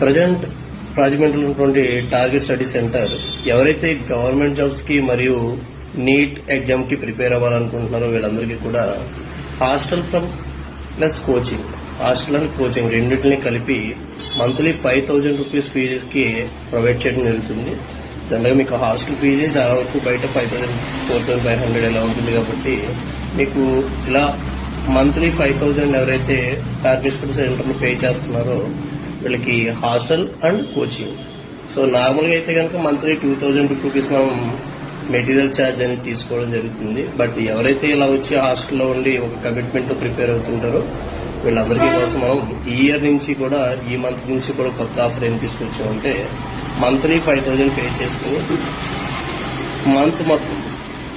Present రాజమండ్రిలో ఉన్నటువంటి target study centre ఎవరైతే గవర్నమెంట్ జాబ్స్కి మరియు నీట్ ఎగ్జామ్కి ప్రిపేర్ అవ్వాలనుకుంటున్నారో వీళ్ళందరికీ కూడా hostel from plus coaching hostel and coaching రెండింటిని కలిపి మంత్లీ ఫైవ్ థౌజండ్ రూపీస్ ఫీజెస్కి ప్రొవైడ్ చేయడం జరుగుతుంది. జనరల్గా మీకు హాస్టల్ ఫీజే చాలా వరకు బయట five thousand four thousand five hundred ఇలా ఉంటుంది కాబట్టి మీకు ఇలా మంత్లీ ఫైవ్ థౌజండ్ ఎవరైతే టార్గెట్ సెంటర్లో పే చేస్తున్నారో వీళ్ళకి హాస్టల్ అండ్ కోచింగ్. సో నార్మల్గా అయితే కనుక మంత్లీ టూ థౌజండ్ రూపీస్ మనం మెటీరియల్ ఛార్జ్ అనేది తీసుకోవడం జరుగుతుంది. బట్ ఎవరైతే ఇలా వచ్చి హాస్టల్లో ఉండి ఒక కమిట్మెంట్తో ప్రిపేర్ అవుతుంటారో వీళ్ళందరికీ కోసం మనం ఈ ఇయర్ నుంచి కూడా ఈ మంత్ నుంచి కూడా కొత్త ఆఫర్ ఏం తీసుకొచ్చామంటే మంత్లీ ఫైవ్ థౌజండ్ పే చేసుకుని మంత్ మొత్తం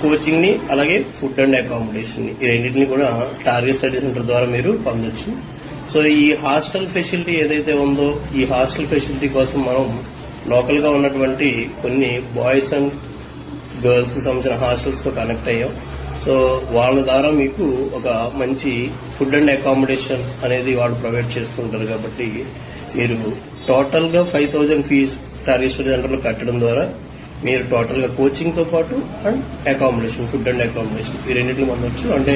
కోచింగ్ని అలాగే ఫుడ్ అండ్ అకామిడేషన్ని ఈ రెండింటిని కూడా టార్గెట్ స్టడీ సెంటర్ ద్వారా మీరు పొందొచ్చు. సో ఈ హాస్టల్ ఫెసిలిటీ ఏదైతే ఉందో ఈ హాస్టల్ ఫెసిలిటీ కోసం మనం లోకల్గా ఉన్నటువంటి కొన్ని బాయ్స్ అండ్ గర్ల్స్ సంబంధించిన హాస్టల్స్తో కనెక్ట్ అయ్యాం. సో వాళ్ళ ద్వారా మీకు ఒక మంచి ఫుడ్ అండ్ అకామిడేషన్ అనేది వాళ్ళు ప్రొవైడ్ చేస్తుంటారు కాబట్టి మీరు టోటల్గా ఫైవ్ థౌజండ్ ఫీజు టార్గెట్ సెంటర్లు కట్టడం ద్వారా మీరు టోటల్గా కోచింగ్తో పాటు and accommodation food and accommodation ఈ రెండింటిని వచ్చు. అంటే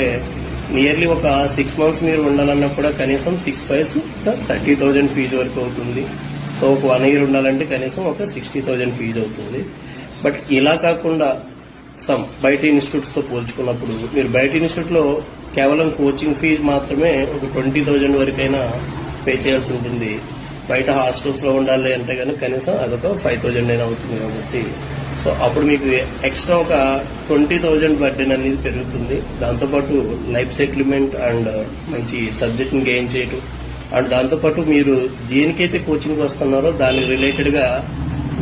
నియర్లీ ఒక సిక్స్ మంత్స్ మీరు ఉండాలన్నా కూడా కనీసం six fives thirty thousand fees వరకు అవుతుంది. సో ఒక వన్ ఇయర్ ఉండాలంటే కనీసం ఒక సిక్స్టీ థౌజండ్ ఫీజు అవుతుంది. బట్ ఇలా కాకుండా సమ్ బయట ఇన్స్టిట్యూట్స్తో పోల్చుకున్నప్పుడు మీరు బయట ఇన్స్టిట్యూట్లో కేవలం కోచింగ్ ఫీజు మాత్రమే ఒక ట్వంటీ థౌజండ్ వరకైనా పే చేయాల్సి ఉంటుంది. బయట హాస్టల్స్లో ఉండాలి అంటే కనుక కనీసం అదొక ఫైవ్ థౌజండ్ అయినా అవుతుంది కాబట్టి. సో అప్పుడు మీకు ఎక్స్ట్రా ఒక ట్వంటీ థౌజండ్ బర్డెన్ అనేది పెరుగుతుంది. దాంతోపాటు లైఫ్ సెటిల్మెంట్ అండ్ మంచి సబ్జెక్ట్ని గెయిన్ చేయటం. అండ్ దాంతోపాటు మీరు దేనికైతే కోచింగ్ వస్తున్నారో దానికి రిలేటెడ్గా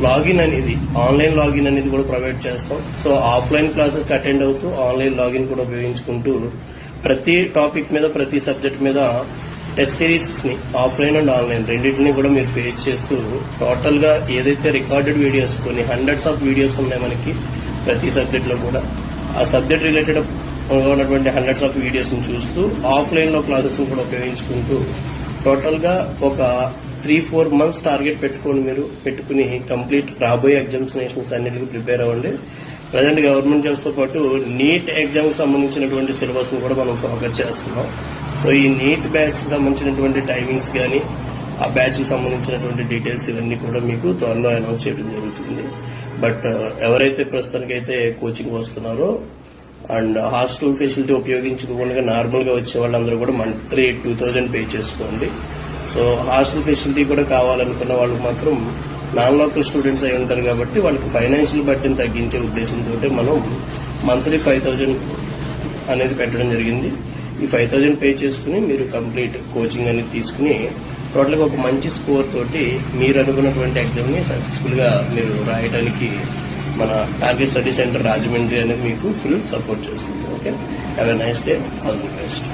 లాగిన్ అనేది ఆన్లైన్ లాగిన్ అనేది కూడా ప్రొవైడ్ చేస్తాం. సో ఆఫ్లైన్ క్లాసెస్ అటెండ్ అవుతూ ఆన్లైన్ లాగిన్ కూడా ఉపయోగించుకుంటూ ప్రతి టాపిక్ మీద ప్రతి సబ్జెక్ట్ మీద టెస్ట్ సిరీస్ని ఆఫ్లైన్ అండ్ ఆన్లైన్ రెండింటిని కూడా మీరు ఫేస్ చేస్తూ టోటల్గా ఏదైతే రికార్డెడ్ వీడియోస్ కొన్ని హండ్రెడ్స్ ఆఫ్ వీడియోస్ ఉన్నాయి మనకి ప్రతి సబ్జెక్ట్లో కూడా ఆ సబ్జెక్ట్ రిలేటెడ్ ఉన్నటువంటి హండ్రెడ్స్ ఆఫ్ వీడియోస్ని చూస్తూ ఆఫ్లైన్లో క్లాసెస్ కూడా ఉపయోగించుకుంటూ టోటల్గా ఒక త్రీ ఫోర్ మంత్స్ టార్గెట్ పెట్టుకొని మీరు పెట్టుకుని కంప్లీట్ రాబోయే ఎగ్జామినేషన్స్ అన్నిటికీ ప్రిపేర్ అవ్వండి. ప్రజెంట్ గవర్నమెంట్ జాబ్స్తో పాటు నీట్ ఎగ్జామ్ సంబంధించినటువంటి సిలబస్ను కూడా మనం ఫోకస్ చేస్తున్నాం. సో ఈ నీట్ బ్యాచ్కి సంబంధించినటువంటి టైమింగ్స్ కానీ ఆ బ్యాచ్కి సంబంధించినటువంటి డీటెయిల్స్ ఇవన్నీ కూడా మీకు త్వరలో అనౌన్స్ చేయడం జరుగుతుంది. బట్ uh, ఎవరైతే ప్రస్తుతానికైతే కోచింగ్ వస్తున్నారో అండ్ హాస్టల్ ఫెసిలిటీ ఉపయోగించుకోకుండా నార్మల్గా వచ్చే వాళ్ళందరూ కూడా మంత్లీ టూ థౌజండ్ పే చేసుకోండి. సో హాస్టల్ ఫెసిలిటీ కూడా కావాలనుకున్న వాళ్ళు మాత్రం నాన్ లోకల్ స్టూడెంట్స్ అయి ఉంటారు కాబట్టి వాళ్ళకి ఫైనాన్షియల్ బట్టిని తగ్గించే ఉద్దేశంతో మనం మంత్లీ ఫైవ్ థౌజండ్ అనేది పెట్టడం జరిగింది. ఈ ఫైవ్ థౌజండ్ పే చేసుకుని మీరు కంప్లీట్ కోచింగ్ అనేది తీసుకుని టోటల్గా ఒక మంచి స్కోర్ తోటి మీరు అనుకున్నటువంటి ఎగ్జామ్ని సక్సెస్ఫుల్గా మీరు రాయడానికి మన టార్గెట్ స్టడీ సెంటర్ రాజమండ్రి అనేది మీకు ఫుల్ సపోర్ట్ చేస్తుంది. Okay have a nice day all the best